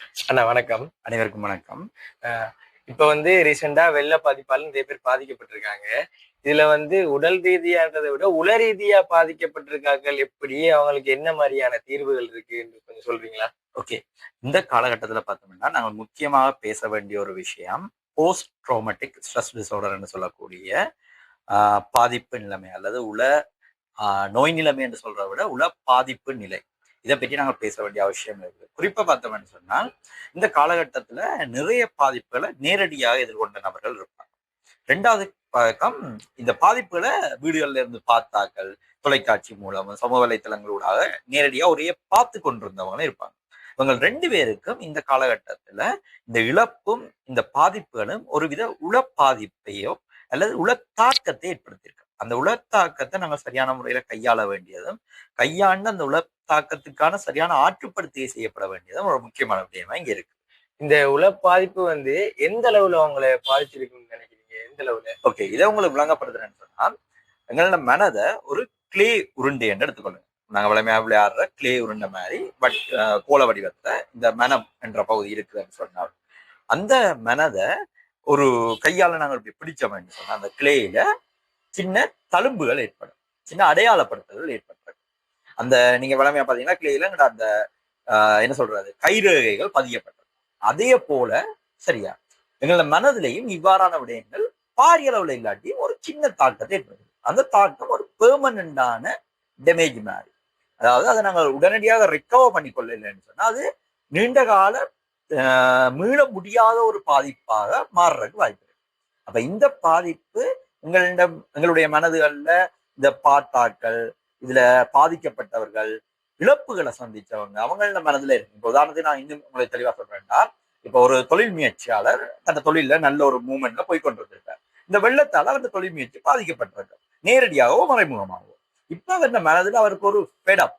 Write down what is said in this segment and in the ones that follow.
அண்ணா வணக்கம். அனைவருக்கும் வணக்கம். இப்ப வந்து ரீசெண்டா வெள்ள பாதிப்பால நிறைய பேர் பாதிக்கப்பட்டிருக்காங்க. இதுல வந்து உடல் ரீதியான்றதை விட உள ரீதியா பாதிக்கப்பட்டிருக்கார்கள் எப்படி? அவங்களுக்கு என்ன மாதிரியான தீர்வுகள் இருக்கு கொஞ்சம் சொல்றீங்களா? ஓகே. இந்த காலகட்டத்துல பார்த்தோம்னா நாங்கள் முக்கியமாக பேச வேண்டிய ஒரு விஷயம் போஸ்ட் ட்ரோமேட்டிக் ஸ்ட்ரெஸ் டிசார்டர்னு சொல்லக்கூடிய ஆஹ், பாதிப்பு நிலைமை அல்லது உள ஆஹ், நோய் நிலைமை என்று சொல்றதை விட உள பாதிப்பு நிலை. இதை பற்றி நாங்கள் பேச வேண்டிய அவசியம் இருக்குது குறிப்பா பார்த்தோம்னு சொன்னால் இந்த காலகட்டத்தில் நிறைய பாதிப்புகளை நேரடியாக எதிர்கொண்ட நபர்கள் இருப்பாங்க. ரெண்டாவது பக்கம் இந்த பாதிப்புகளை வீடுகள்ல இருந்து பார்த்தாக்கள் தொலைக்காட்சி மூலம் சமூக வலைத்தளங்களூடாக நேரடியாக ஒரே பார்த்து கொண்டிருந்தவங்களும் இருப்பாங்க. இவங்க ரெண்டு பேருக்கும் இந்த காலகட்டத்துல இந்த இழப்பும் இந்த பாதிப்புகளும் ஒருவித உள பாதிப்பையோ அல்லது உள தாக்கத்தை அந்த உள தாக்கத்தை நாங்கள் சரியான முறையில கையாள வேண்டியதும் கையாண்டு அந்த உள தாக்கத்துக்கான சரியான ஆற்றுப்படுத்தியை செய்யப்பட வேண்டியதும் ஒரு முக்கியமான விஷயமா இங்க இருக்கு. இந்த உள பாதிப்பு வந்து எந்த அளவுல அவங்களை பாதிச்சிருக்குன்னு நினைக்கிறீங்க? எந்த அளவுல? ஓகே இதை உங்களுக்கு விளங்கப்படுத்துறேன்னு சொன்னா எங்களோட மனதை ஒரு கிளே உருண்டை என்று எடுத்துக்கொள்ளுங்க. நாங்க வளமையாக விளையாடுற கிளே உருண்டை மாதிரி பட் கோல வடிவத்துல இந்த மனம் என்ற பகுதி இருக்குதுன்னு சொன்னால் அந்த மனதை ஒரு கையால நாங்கள் இப்படி பிடிச்சோம்னு சொன்னா அந்த கிளேயில சின்ன தழும்புகள் ஏற்படும். சின்ன அடையாளப்படுத்தல்கள் ஏற்பட்டிருக்கு அந்த நீங்க வளமையா பாத்தீங்கன்னா கிளேயில அந்த என்ன சொல்றது கைரேகைகள் பதியப்பட்டது அதே போல சரியா? எங்களோட மனதிலையும் இவ்வாறான விடயங்கள் பாரிய அளவுல இல்லாட்டி ஒரு சின்ன தாக்கத்தை ஏற்படுது அந்த தாக்கம் ஒரு பெர்மனண்டான டேமேஜ் மாதிரி. அதாவது அதை நாங்கள் உடனடியாக ரிக்கவர் ரெக்கவர் பண்ணிக்கொள்ளலைன்னு சொன்னா அது நீண்ட கால மீள முடியாத ஒரு பாதிப்பாக மாறுறதுக்கு வாய்ப்பு இருக்கு. அப்ப இந்த பாதிப்பு எங்களிடம் எங்களுடைய மனதுகள்ல இந்த பாட்டாக்கள் இதுல பாதிக்கப்பட்டவர்கள் இழப்புகளை சந்திச்சவங்க அவங்கள மனதுல இருக்கு. இப்போ உதாரணத்துக்கு நான் இன்னும் உங்களை தெளிவா சொல்றேன்னா இப்போ ஒரு தொழில் முயற்சியாளர் தன் தொழில நல்ல ஒரு மூமெண்ட்ல போய் கொண்டிருந்திருக்கார். இந்த வெள்ளத்தால் அந்த தொழில் முயற்சி பாதிக்கப்பட்டிருக்கார் நேரடியாகவோ மறைமுகமாகவோ. இப்போ அந்த மனதுல அவருக்கு ஒரு பெடம்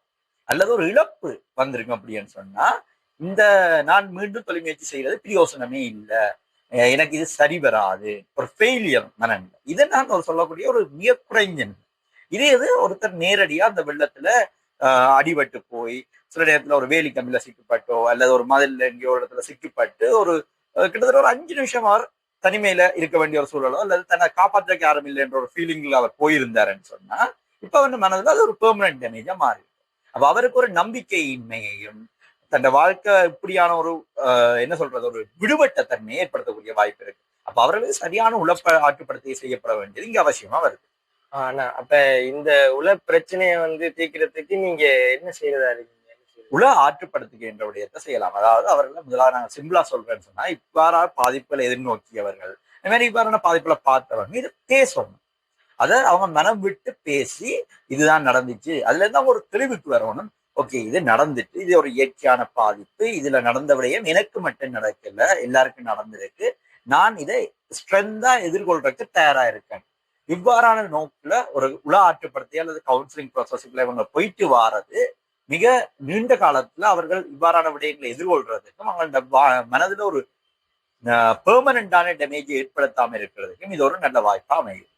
அல்லது ஒரு இழப்பு வந்திருக்கும் அப்படின்னு சொன்னா இந்த நான் மீண்டும் தொழில் முயற்சி செய்யறது பிரயோசனமே இல்லை. எனக்கு இது சரி வராது. ஒரு ஃபெயிலியர் மனநிலை. இதை நான் ஒரு சொல்லக்கூடிய ஒரு மிக குறைஞ்ச இதே இது ஒருத்தர் நேரடியா அந்த வெள்ளத்துல ஆஹ் அடிபட்டு போய் சில நேரத்துல ஒரு வேலி கம்பில சிக்கப்பட்டோ அல்லது ஒரு மதில் எங்கேயோ ஒரு இடத்துல சிக்கப்பட்டு ஒரு கிட்டத்தட்ட ஒரு அஞ்சு நிமிஷம் அவர் தனிமையில இருக்க வேண்டிய ஒரு சூழலோ அல்லது தன்னை காப்பாற்ற யாரும் இல்லை என்ற ஒரு ஃபீலிங்ல அவர் போயிருந்தாருன்னு சொன்னா இப்ப வந்து மனதில் அது ஒரு பெர்மனன்ட் டேமேஜா மாறி அப்ப அவருக்கு ஒரு நம்பிக்கையின்மையையும் தன் வாழ்க்கை இப்படியான ஒரு என்ன சொல்றது ஒரு விடுபட்ட தன்மையை ஏற்படுத்தக்கூடிய வாய்ப்பு இருக்கு. அப்ப அவர்களுக்கு சரியான உழப்ப ஆற்றுப்படுத்தி செய்யப்பட வேண்டியது இங்க அவசியமா வருது. ஆனா அப்ப இந்த உள பிரச்சனையை வந்து தீர்க்கிறதுக்கு நீங்க என்ன செய்யறதா இருக்கீங்க? உல ஆற்றுப்படுத்துகின்ற விடயத்தை செய்யலாம். அதாவது அவர்கள் முதலாக நாங்கள் சிம்பிளா சொல்றேன்னு சொன்னா இவ்வாறா பாதிப்புகளை எதிர்நோக்கியவர்கள் இந்த மாதிரி இவ்வாறான பாதிப்புகளை பார்த்தவங்க இது பேசணும். அதை அவங்க மனம் விட்டு பேசி இதுதான் நடந்துச்சு அதுல இருந்து அவங்க ஒரு தெளிவுக்கு வரணும். ஓகே இது நடந்துட்டு இது ஒரு இயற்கையான பாதிப்பு இதுல நடந்த விடயம் எனக்கு மட்டும் நடக்கல எல்லாருக்கும் நடந்திருக்கு. நான் இதை ஸ்ட்ரென்தா எதிர்கொள்றதுக்கு தயாரா இருக்கேன் இவ்வாறான நோக்கில் ஒரு உள ஆற்றுப்படுத்தி அல்லது கவுன்சிலிங் ப்ராசஸ்க்குள்ள இவங்க போயிட்டு வாரது மிக நீண்ட காலத்துல அவர்கள் இவ்வாறான விடயங்களை எதிர்கொள்றதுக்கும் அவங்களோட வா- மனதுல ஒரு பெர்மனண்டான டேமேஜ் ஏற்படுத்தாம இருக்கிறதுக்கும் இது ஒரு நல்ல வாய்ப்பா அமையும்.